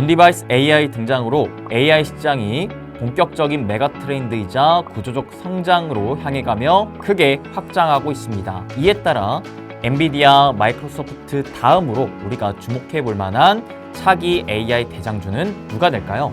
온디바이스 AI 등장으로 AI 시장이 본격적인 메가 트렌드이자 구조적 성장으로 향해 가며 크게 확장하고 있습니다. 이에 따라 엔비디아, 마이크로소프트 다음으로 우리가 주목해 볼 만한 차기 AI 대장주는 누가 될까요?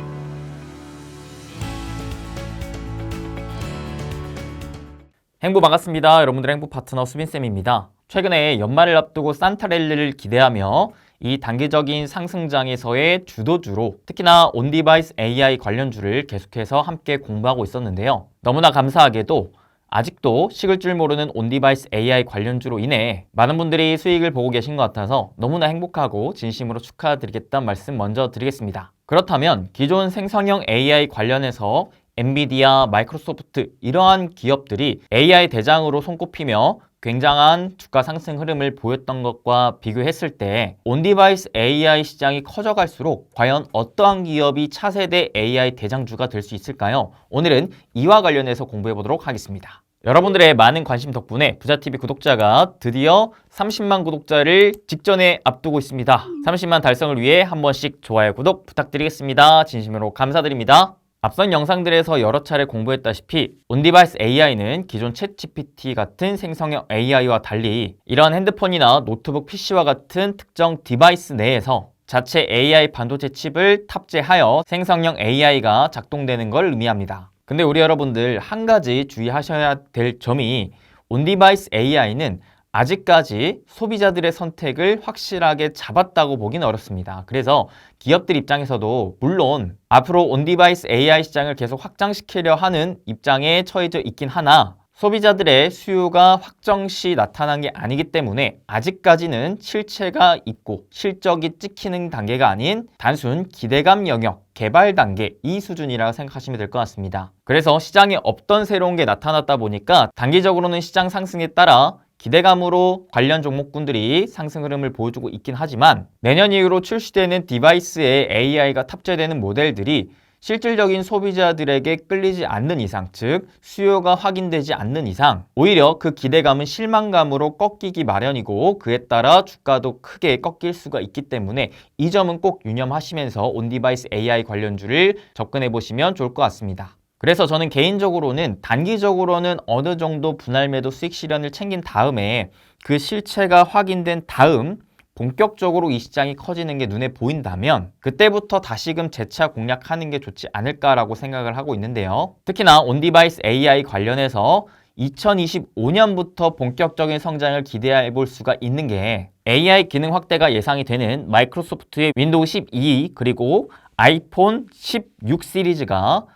행보 반갑습니다. 여러분들의 행보 파트너 수빈쌤입니다. 최근에 연말을 앞두고 산타랠리를 기대하며 이 단기적인 상승장에서의 주도주로 특히나 온디바이스 AI 관련주를 계속해서 함께 공부하고 있었는데요. 너무나 감사하게도 아직도 식을 줄 모르는 온디바이스 AI 관련주로 인해 많은 분들이 수익을 보고 계신 것 같아서 너무나 행복하고 진심으로 축하드리겠다는 말씀 먼저 드리겠습니다. 그렇다면 기존 생성형 AI 관련해서 엔비디아, 마이크로소프트 이러한 기업들이 AI 대장으로 손꼽히며 굉장한 주가 상승 흐름을 보였던 것과 비교했을 때 온디바이스 AI 시장이 커져갈수록 과연 어떠한 기업이 차세대 AI 대장주가 될 수 있을까요? 오늘은 이와 관련해서 공부해 보도록 하겠습니다. 여러분들의 많은 관심 덕분에 부자TV 구독자가 드디어 30만 구독자를 직전에 앞두고 있습니다. 30만 달성을 위해 한 번씩 좋아요, 구독 부탁드리겠습니다. 진심으로 감사드립니다. 앞선 영상들에서 여러 차례 공부했다시피 온디바이스 AI는 기존 챗GPT 같은 생성형 AI와 달리 이러한 핸드폰이나 노트북 PC와 같은 특정 디바이스 내에서 자체 AI 반도체 칩을 탑재하여 생성형 AI가 작동되는 걸 의미합니다. 근데 우리 여러분들 한 가지 주의하셔야 될 점이 온디바이스 AI는 아직까지 소비자들의 선택을 확실하게 잡았다고 보긴 어렵습니다. 그래서 기업들 입장에서도 물론 앞으로 온디바이스 AI 시장을 계속 확장시키려 하는 입장에 처해져 있긴 하나 소비자들의 수요가 확정 시 나타난 게 아니기 때문에 아직까지는 실체가 있고 실적이 찍히는 단계가 아닌 단순 기대감 영역, 개발 단계 이 수준이라고 생각하시면 될 것 같습니다. 그래서 시장에 없던 새로운 게 나타났다 보니까 단기적으로는 시장 상승에 따라 기대감으로 관련 종목군들이 상승 흐름을 보여주고 있긴 하지만 내년 이후로 출시되는 디바이스에 AI가 탑재되는 모델들이 실질적인 소비자들에게 끌리지 않는 이상, 즉 수요가 확인되지 않는 이상 오히려 그 기대감은 실망감으로 꺾이기 마련이고 그에 따라 주가도 크게 꺾일 수가 있기 때문에 이 점은 꼭 유념하시면서 온디바이스 AI 관련주를 접근해 보시면 좋을 것 같습니다. 그래서 저는 개인적으로는 단기적으로는 어느 정도 분할 매도 수익 실현을 챙긴 다음에 그 실체가 확인된 다음 본격적으로 이 시장이 커지는 게 눈에 보인다면 그때부터 다시금 재차 공략하는 게 좋지 않을까라고 생각을 하고 있는데요. 특히나 온디바이스 AI 관련해서 2025년부터 본격적인 성장을 기대해 볼 수가 있는 게 AI 기능 확대가 예상이 되는 마이크로소프트의 윈도우 12 그리고 아이폰 16 시리즈가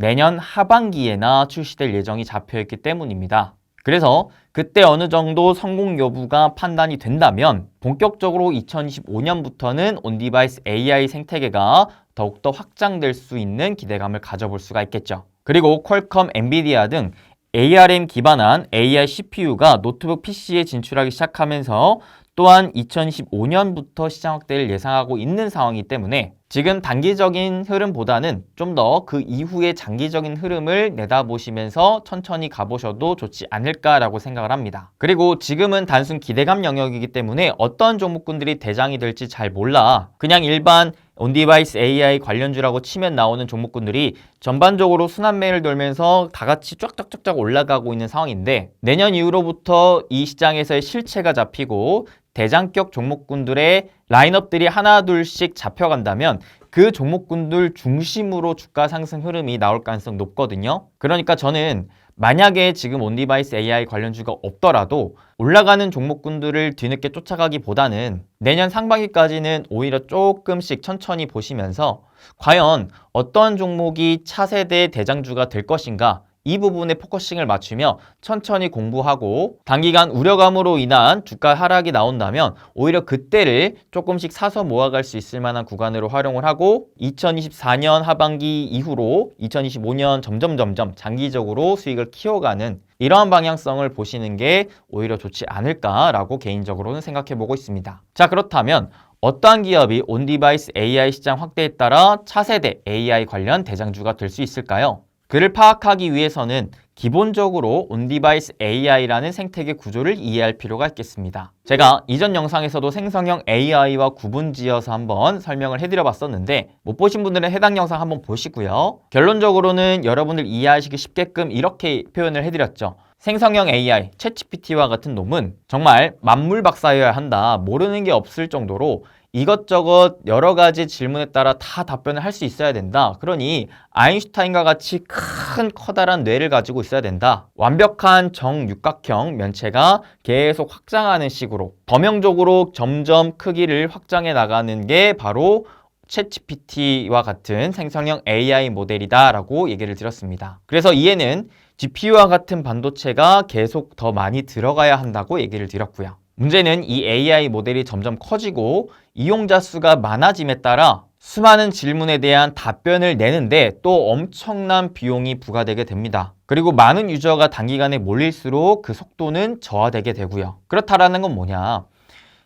내년 하반기에나 출시될 예정이 잡혀 있기 때문입니다. 그래서 그때 어느 정도 성공 여부가 판단이 된다면 본격적으로 2025년부터는 온디바이스 AI 생태계가 더욱더 확장될 수 있는 기대감을 가져볼 수가 있겠죠. 그리고 퀄컴, 엔비디아 등 ARM 기반한 AI CPU가 노트북 PC에 진출하기 시작하면서 또한 2025년부터 시장 확대를 예상하고 있는 상황이기 때문에 지금 단기적인 흐름보다는 좀 더 그 이후의 장기적인 흐름을 내다보시면서 천천히 가보셔도 좋지 않을까라고 생각을 합니다. 그리고 지금은 단순 기대감 영역이기 때문에 어떤 종목군들이 대장이 될지 잘 몰라 그냥 일반 온디바이스 AI 관련주라고 치면 나오는 종목군들이 전반적으로 순환매를 돌면서 다 같이 쫙쫙쫙쫙 올라가고 있는 상황인데 내년 이후로부터 이 시장에서의 실체가 잡히고 대장격 종목군들의 라인업들이 하나 둘씩 잡혀간다면 그 종목군들 중심으로 주가 상승 흐름이 나올 가능성 높거든요. 그러니까 저는 만약에 지금 온디바이스 AI 관련주가 없더라도 올라가는 종목군들을 뒤늦게 쫓아가기보다는 내년 상반기까지는 오히려 조금씩 천천히 보시면서 과연 어떤 종목이 차세대 대장주가 될 것인가 이 부분에 포커싱을 맞추며 천천히 공부하고 단기간 우려감으로 인한 주가 하락이 나온다면 오히려 그때를 조금씩 사서 모아갈 수 있을 만한 구간으로 활용을 하고 2024년 하반기 이후로 2025년 점점 점점 장기적으로 수익을 키워가는 이러한 방향성을 보시는 게 오히려 좋지 않을까라고 개인적으로는 생각해 보고 있습니다. 자 그렇다면 어떠한 기업이 온디바이스 AI 시장 확대에 따라 차세대 AI 관련 대장주가 될 수 있을까요? 그를 파악하기 위해서는 기본적으로 온디바이스 AI라는 생태계 구조를 이해할 필요가 있겠습니다. 제가 이전 영상에서도 생성형 AI와 구분지어서 한번 설명을 해드려 봤었는데 못 보신 분들은 해당 영상 한번 보시고요. 결론적으로는 여러분들 이해하시기 쉽게끔 이렇게 표현을 해드렸죠. 생성형 AI, 챗GPT와 같은 놈은 정말 만물 박사여야 한다. 모르는 게 없을 정도로 이것저것 여러 가지 질문에 따라 다 답변을 할 수 있어야 된다. 그러니 아인슈타인과 같이 큰 커다란 뇌를 가지고 있어야 된다. 완벽한 정육각형 면체가 계속 확장하는 식으로 범용적으로 점점 크기를 확장해 나가는 게 바로 챗GPT와 같은 생성형 AI 모델이다라고 얘기를 드렸습니다. 그래서 이에는 GPU와 같은 반도체가 계속 더 많이 들어가야 한다고 얘기를 드렸고요. 문제는 이 AI 모델이 점점 커지고 이용자 수가 많아짐에 따라 수많은 질문에 대한 답변을 내는데 또 엄청난 비용이 부과되게 됩니다. 그리고 많은 유저가 단기간에 몰릴수록 그 속도는 저하되게 되고요. 그렇다라는 건 뭐냐?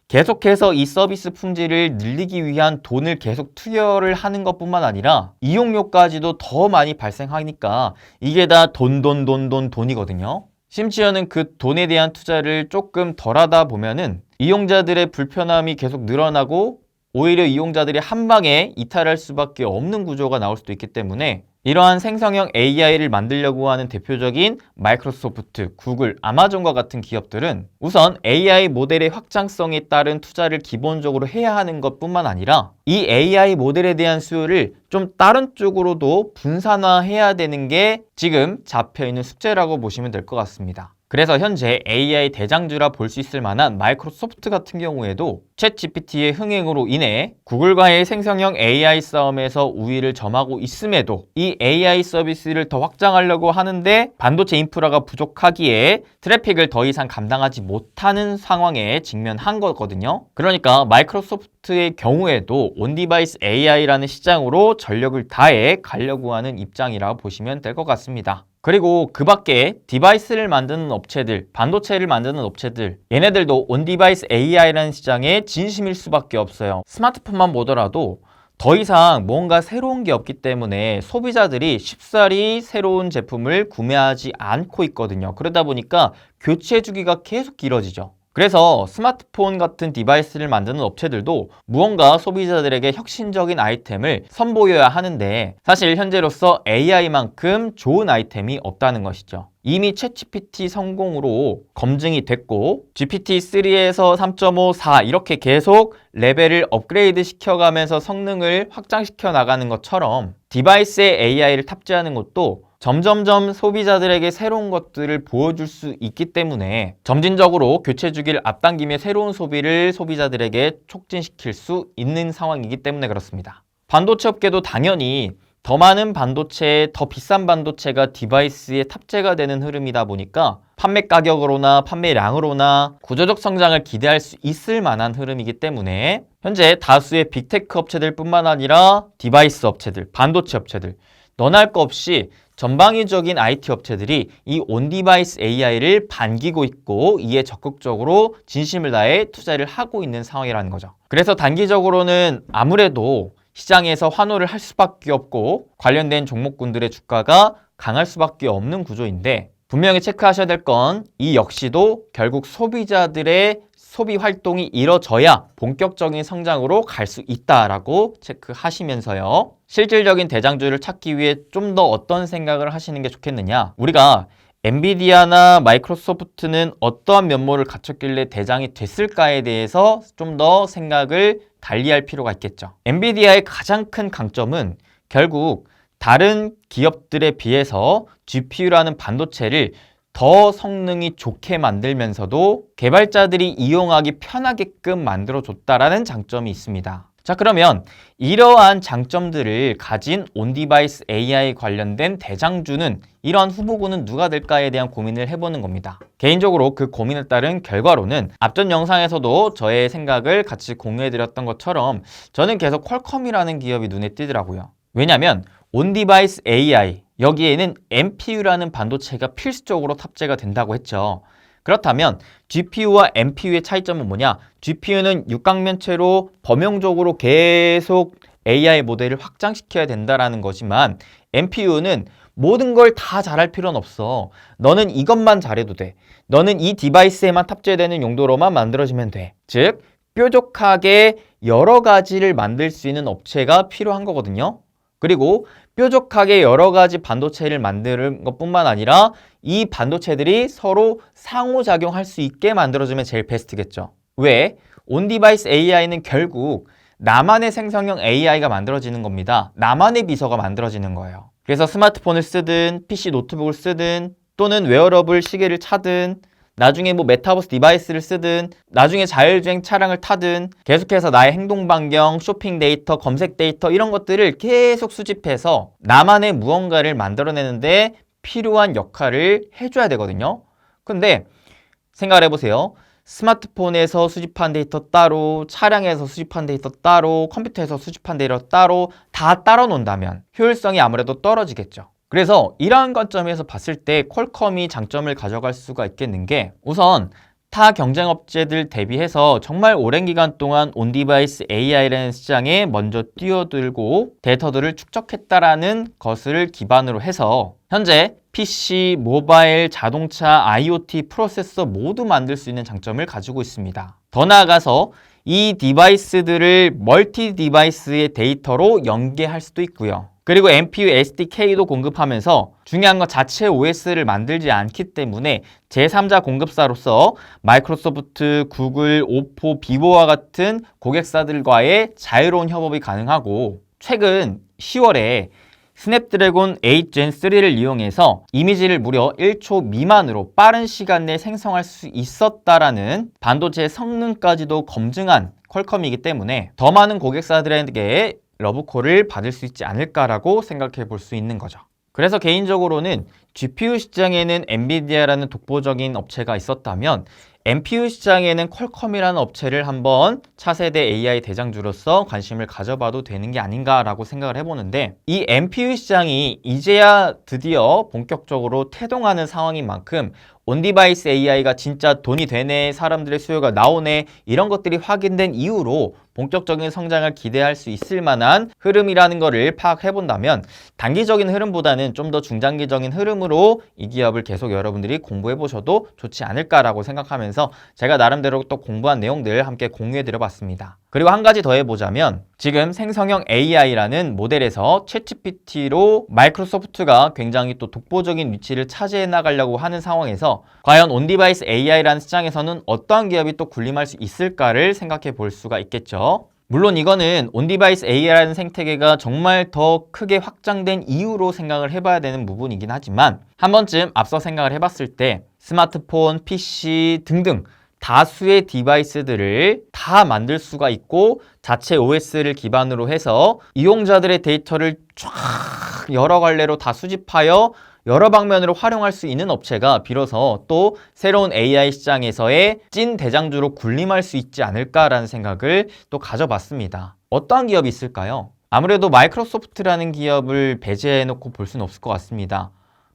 계속해서 이 서비스 품질을 늘리기 위한 돈을 계속 투여를 하는 것뿐만 아니라 이용료까지도 더 많이 발생하니까 이게 다 돈, 돈, 돈, 돈, 돈이거든요. 심지어는 그 돈에 대한 투자를 조금 덜 하다 보면은 이용자들의 불편함이 계속 늘어나고 오히려 이용자들이 한 방에 이탈할 수밖에 없는 구조가 나올 수도 있기 때문에 이러한 생성형 AI를 만들려고 하는 대표적인 마이크로소프트, 구글, 아마존과 같은 기업들은 우선 AI 모델의 확장성에 따른 투자를 기본적으로 해야 하는 것 뿐만 아니라 이 AI 모델에 대한 수요를 좀 다른 쪽으로도 분산화해야 되는 게 지금 잡혀 있는 숙제라고 보시면 될 것 같습니다. 그래서 현재 AI 대장주라 볼 수 있을 만한 마이크로소프트 같은 경우에도 챗 GPT의 흥행으로 인해 구글과의 생성형 AI 싸움에서 우위를 점하고 있음에도 이 AI 서비스를 더 확장하려고 하는데 반도체 인프라가 부족하기에 트래픽을 더 이상 감당하지 못하는 상황에 직면한 거거든요. 그러니까 마이크로소프트의 경우에도 온디바이스 AI라는 시장으로 전력을 다해 가려고 하는 입장이라 보시면 될 것 같습니다. 그리고 그 밖에 디바이스를 만드는 업체들, 반도체를 만드는 업체들, 얘네들도 온디바이스 AI라는 시장에 진심일 수밖에 없어요. 스마트폰만 보더라도 더 이상 뭔가 새로운 게 없기 때문에 소비자들이 쉽사리 새로운 제품을 구매하지 않고 있거든요. 그러다 보니까 교체 주기가 계속 길어지죠. 그래서 스마트폰 같은 디바이스를 만드는 업체들도 무언가 소비자들에게 혁신적인 아이템을 선보여야 하는데 사실 현재로서 AI만큼 좋은 아이템이 없다는 것이죠. 이미 챗GPT 성공으로 검증이 됐고 GPT-3에서 3.5, 4 이렇게 계속 레벨을 업그레이드 시켜가면서 성능을 확장시켜 나가는 것처럼 디바이스에 AI를 탑재하는 것도 점점점 소비자들에게 새로운 것들을 보여줄 수 있기 때문에 점진적으로 교체 주기를 앞당기며 새로운 소비를 소비자들에게 촉진시킬 수 있는 상황이기 때문에 그렇습니다. 반도체 업계도 당연히 더 많은 반도체, 더 비싼 반도체가 디바이스에 탑재가 되는 흐름이다 보니까 판매 가격으로나 판매량으로나 구조적 성장을 기대할 수 있을 만한 흐름이기 때문에 현재 다수의 빅테크 업체들 뿐만 아니라 디바이스 업체들, 반도체 업체들 할거 없이 전방위적인 IT 업체들이 이 온디바이스 AI를 반기고 있고 이에 적극적으로 진심을 다해 투자를 하고 있는 상황이라는 거죠. 그래서 단기적으로는 아무래도 시장에서 환호를 할 수밖에 없고 관련된 종목군들의 주가가 강할 수밖에 없는 구조인데 분명히 체크하셔야 될 건 이 역시도 결국 소비자들의 소비 활동이 이뤄져야 본격적인 성장으로 갈 수 있다라고 체크하시면서요. 실질적인 대장주를 찾기 위해 좀 더 어떤 생각을 하시는 게 좋겠느냐? 우리가 엔비디아나 마이크로소프트는 어떠한 면모를 갖췄길래 대장이 됐을까에 대해서 좀 더 생각을 달리할 필요가 있겠죠. 엔비디아의 가장 큰 강점은 결국 다른 기업들에 비해서 GPU라는 반도체를 더 성능이 좋게 만들면서도 개발자들이 이용하기 편하게끔 만들어줬다라는 장점이 있습니다. 자, 그러면 이러한 장점들을 가진 온디바이스 AI 관련된 대장주는 이러한 후보군은 누가 될까에 대한 고민을 해보는 겁니다. 개인적으로 그 고민에 따른 결과로는 앞전 영상에서도 저의 생각을 같이 공유해드렸던 것처럼 저는 계속 퀄컴이라는 기업이 눈에 띄더라고요. 왜냐하면 온디바이스 AI 여기에는 MPU라는 반도체가 필수적으로 탑재가 된다고 했죠. 그렇다면 GPU와 NPU의 차이점은 뭐냐? GPU는 육각면체로 범용적으로 계속 AI 모델을 확장시켜야 된다라는 거지만 MPU는 모든 걸 다 잘할 필요는 없어. 너는 이것만 잘해도 돼. 너는 이 디바이스에만 탑재되는 용도로만 만들어지면 돼. 즉, 뾰족하게 여러 가지를 만들 수 있는 업체가 필요한 거거든요. 그리고 뾰족하게 여러 가지 반도체를 만드는 것뿐만 아니라 이 반도체들이 서로 상호작용할 수 있게 만들어주면 제일 베스트겠죠. 왜? 온디바이스 AI는 결국 나만의 생성형 AI가 만들어지는 겁니다. 나만의 비서가 만들어지는 거예요. 그래서 스마트폰을 쓰든 PC 노트북을 쓰든 또는 웨어러블 시계를 차든 나중에 뭐 메타버스 디바이스를 쓰든 나중에 자율주행 차량을 타든 계속해서 나의 행동 반경, 쇼핑 데이터, 검색 데이터 이런 것들을 계속 수집해서 나만의 무언가를 만들어내는데 필요한 역할을 해줘야 되거든요. 근데 생각을 해보세요. 스마트폰에서 수집한 데이터 따로, 차량에서 수집한 데이터 따로, 컴퓨터에서 수집한 데이터 따로 다 따로 논다면 효율성이 아무래도 떨어지겠죠. 그래서 이러한 관점에서 봤을 때 퀄컴이 장점을 가져갈 수가 있겠는 게 우선 타 경쟁 업체들 대비해서 정말 오랜 기간 동안 온디바이스 AI라는 시장에 먼저 뛰어들고 데이터들을 축적했다라는 것을 기반으로 해서 현재 PC, 모바일, 자동차, IoT 프로세서 모두 만들 수 있는 장점을 가지고 있습니다. 더 나아가서 이 디바이스들을 멀티 디바이스의 데이터로 연계할 수도 있고요. 그리고 MPU SDK도 공급하면서 중요한 건 자체 OS를 만들지 않기 때문에 제3자 공급사로서 마이크로소프트, 구글, 오포, 비보와 같은 고객사들과의 자유로운 협업이 가능하고 최근 10월에 스냅드래곤 8젠 3를 이용해서 이미지를 무려 1초 미만으로 빠른 시간 내에 생성할 수 있었다라는 반도체 성능까지도 검증한 퀄컴이기 때문에 더 많은 고객사들에게 러브콜을 받을 수 있지 않을까라고 생각해 볼 수 있는 거죠. 그래서 개인적으로는 GPU 시장에는 엔비디아라는 독보적인 업체가 있었다면 NPU 시장에는 퀄컴이라는 업체를 한번 차세대 AI 대장주로서 관심을 가져봐도 되는 게 아닌가라고 생각을 해보는데 이 NPU 시장이 이제야 드디어 본격적으로 태동하는 상황인 만큼 온디바이스 AI가 진짜 돈이 되네, 사람들의 수요가 나오네, 이런 것들이 확인된 이후로 본격적인 성장을 기대할 수 있을 만한 흐름이라는 것을 파악해 본다면 단기적인 흐름보다는 좀 더 중장기적인 흐름으로 이 기업을 계속 여러분들이 공부해 보셔도 좋지 않을까라고 생각하면서 제가 나름대로 또 공부한 내용들 함께 공유해 드려 봤습니다. 그리고 한 가지 더 해보자면 지금 생성형 AI라는 모델에서 챗GPT로 마이크로소프트가 굉장히 또 독보적인 위치를 차지해 나가려고 하는 상황에서 과연 온디바이스 AI라는 시장에서는 어떠한 기업이 또 군림할 수 있을까를 생각해 볼 수가 있겠죠. 물론 이거는 온디바이스 AI라는 생태계가 정말 더 크게 확장된 이유로 생각을 해봐야 되는 부분이긴 하지만 한 번쯤 앞서 생각을 해봤을 때 스마트폰, PC 등등 다수의 디바이스들을 다 만들 수가 있고 자체 OS를 기반으로 해서 이용자들의 데이터를 쫙 여러 갈래로 다 수집하여 여러 방면으로 활용할 수 있는 업체가 비로소 또 새로운 AI 시장에서의 찐 대장주로 군림할 수 있지 않을까라는 생각을 또 가져봤습니다. 어떠한 기업이 있을까요? 아무래도 마이크로소프트라는 기업을 배제해놓고 볼 수는 없을 것 같습니다.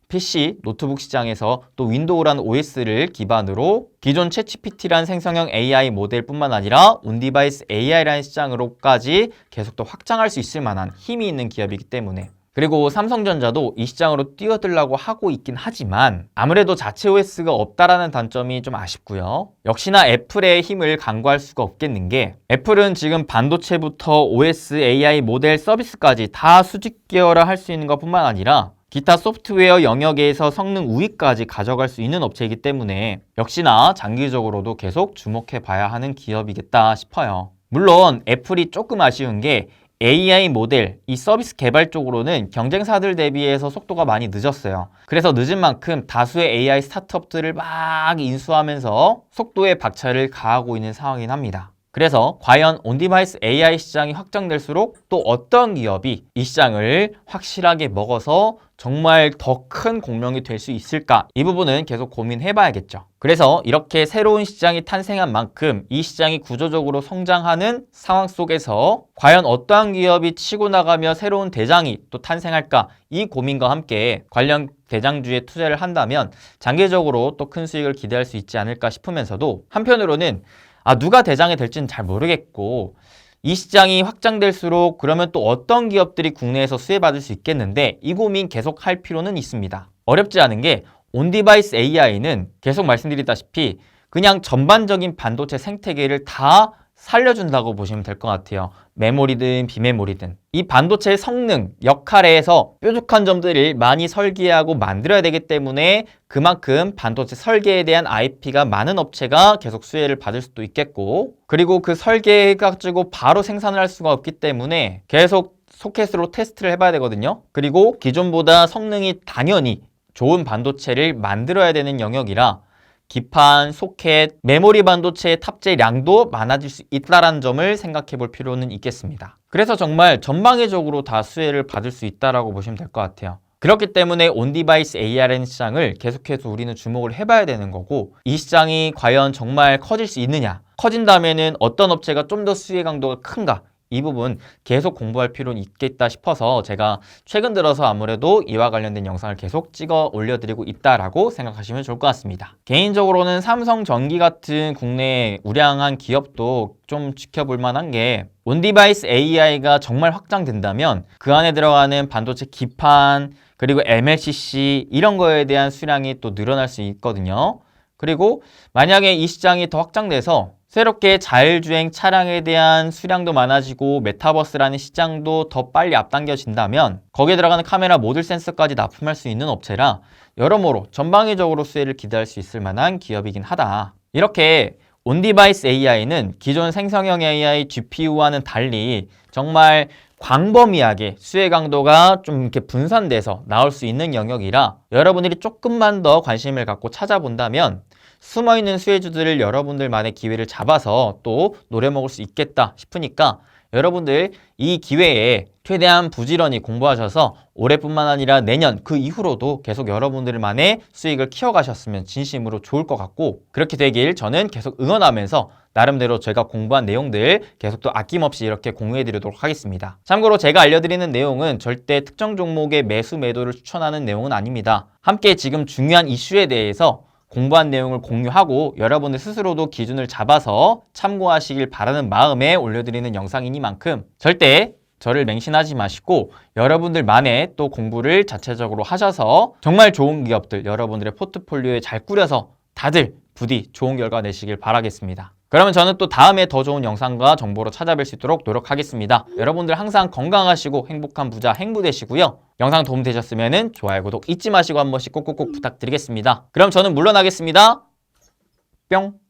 PC, 노트북 시장에서 또 윈도우라는 OS를 기반으로 기존 챗GPT라는 생성형 AI 모델뿐만 아니라 온디바이스 AI라는 시장으로까지 계속 또 확장할 수 있을 만한 힘이 있는 기업이기 때문에 그리고 삼성전자도 이 시장으로 뛰어들려고 하고 있긴 하지만 아무래도 자체 OS가 없다라는 단점이 좀 아쉽고요. 역시나 애플의 힘을 간과할 수가 없겠는 게 애플은 지금 반도체부터 OS, AI 모델 서비스까지 다 수직 계열화 할 수 있는 것뿐만 아니라 기타 소프트웨어 영역에서 성능 우위까지 가져갈 수 있는 업체이기 때문에 역시나 장기적으로도 계속 주목해 봐야 하는 기업이겠다 싶어요. 물론 애플이 조금 아쉬운 게 AI 모델, 이 서비스 개발 쪽으로는 경쟁사들 대비해서 속도가 많이 늦었어요. 그래서 늦은 만큼 다수의 AI 스타트업들을 막 인수하면서 속도에 박차를 가하고 있는 상황이긴 합니다. 그래서 과연 온디바이스 AI 시장이 확장될수록 또 어떤 기업이 이 시장을 확실하게 먹어서 정말 더 큰 공룡이 될 수 있을까? 이 부분은 계속 고민해 봐야겠죠. 그래서 이렇게 새로운 시장이 탄생한 만큼 이 시장이 구조적으로 성장하는 상황 속에서 과연 어떠한 기업이 치고 나가며 새로운 대장이 또 탄생할까? 이 고민과 함께 관련 대장주에 투자를 한다면 장기적으로 또 큰 수익을 기대할 수 있지 않을까 싶으면서도 한편으로는 아, 누가 대장이 될지는 잘 모르겠고, 이 시장이 확장될수록 그러면 또 어떤 기업들이 국내에서 수혜받을 수 있겠는데 이 고민 계속 할 필요는 있습니다. 어렵지 않은 게 온디바이스 AI는 계속 말씀드리다시피 그냥 전반적인 반도체 생태계를 다 살려준다고 보시면 될 것 같아요. 메모리든 비메모리든. 이 반도체의 성능, 역할에서 뾰족한 점들을 많이 설계하고 만들어야 되기 때문에 그만큼 반도체 설계에 대한 IP가 많은 업체가 계속 수혜를 받을 수도 있겠고, 그리고 그 설계해가지고 바로 생산을 할 수가 없기 때문에 계속 소켓으로 테스트를 해봐야 되거든요. 그리고 기존보다 성능이 당연히 좋은 반도체를 만들어야 되는 영역이라 기판, 소켓, 메모리 반도체의 탑재량도 많아질 수 있다는 점을 생각해 볼 필요는 있겠습니다. 그래서 정말 전방위적으로 다 수혜를 받을 수 있다라고 보시면 될 것 같아요. 그렇기 때문에 온디바이스 ARN 시장을 계속해서 우리는 주목을 해봐야 되는 거고 이 시장이 과연 정말 커질 수 있느냐 커진다면은 어떤 업체가 좀 더 수혜 강도가 큰가 이 부분 계속 공부할 필요는 있겠다 싶어서 제가 최근 들어서 아무래도 이와 관련된 영상을 계속 찍어 올려드리고 있다라고 생각하시면 좋을 것 같습니다. 개인적으로는 삼성전기 같은 국내 우량한 기업도 좀 지켜볼 만한 게 온디바이스 AI가 정말 확장된다면 그 안에 들어가는 반도체 기판 그리고 MLCC 이런 거에 대한 수량이 또 늘어날 수 있거든요. 그리고 만약에 이 시장이 더 확장돼서 새롭게 자율주행 차량에 대한 수량도 많아지고 메타버스라는 시장도 더 빨리 앞당겨진다면 거기에 들어가는 카메라 모듈 센서까지 납품할 수 있는 업체라 여러모로 전방위적으로 수혜를 기대할 수 있을 만한 기업이긴 하다. 이렇게 온디바이스 AI는 기존 생성형 AI GPU와는 달리 정말 광범위하게 수혜 강도가 좀 이렇게 분산돼서 나올 수 있는 영역이라 여러분들이 조금만 더 관심을 갖고 찾아본다면 숨어있는 수혜주들을 여러분들만의 기회를 잡아서 또 노려먹을 수 있겠다 싶으니까 여러분들 이 기회에 최대한 부지런히 공부하셔서 올해뿐만 아니라 내년 그 이후로도 계속 여러분들만의 수익을 키워가셨으면 진심으로 좋을 것 같고 그렇게 되길 저는 계속 응원하면서 나름대로 제가 공부한 내용들 계속 또 아낌없이 이렇게 공유해 드리도록 하겠습니다. 참고로 제가 알려드리는 내용은 절대 특정 종목의 매수 매도를 추천하는 내용은 아닙니다. 함께 지금 중요한 이슈에 대해서 공부한 내용을 공유하고 여러분들 스스로도 기준을 잡아서 참고하시길 바라는 마음에 올려드리는 영상이니만큼 절대 저를 맹신하지 마시고 여러분들만의 또 공부를 자체적으로 하셔서 정말 좋은 기업들 여러분들의 포트폴리오에 잘 꾸려서 다들 부디 좋은 결과 내시길 바라겠습니다. 그러면 저는 또 다음에 더 좋은 영상과 정보로 찾아뵐 수 있도록 노력하겠습니다. 여러분들 항상 건강하시고 행복한 부자 행부 되시고요. 영상 도움 되셨으면 좋아요, 구독 잊지 마시고 한 번씩 꼭꼭꼭 부탁드리겠습니다. 그럼 저는 물러나겠습니다. 뿅!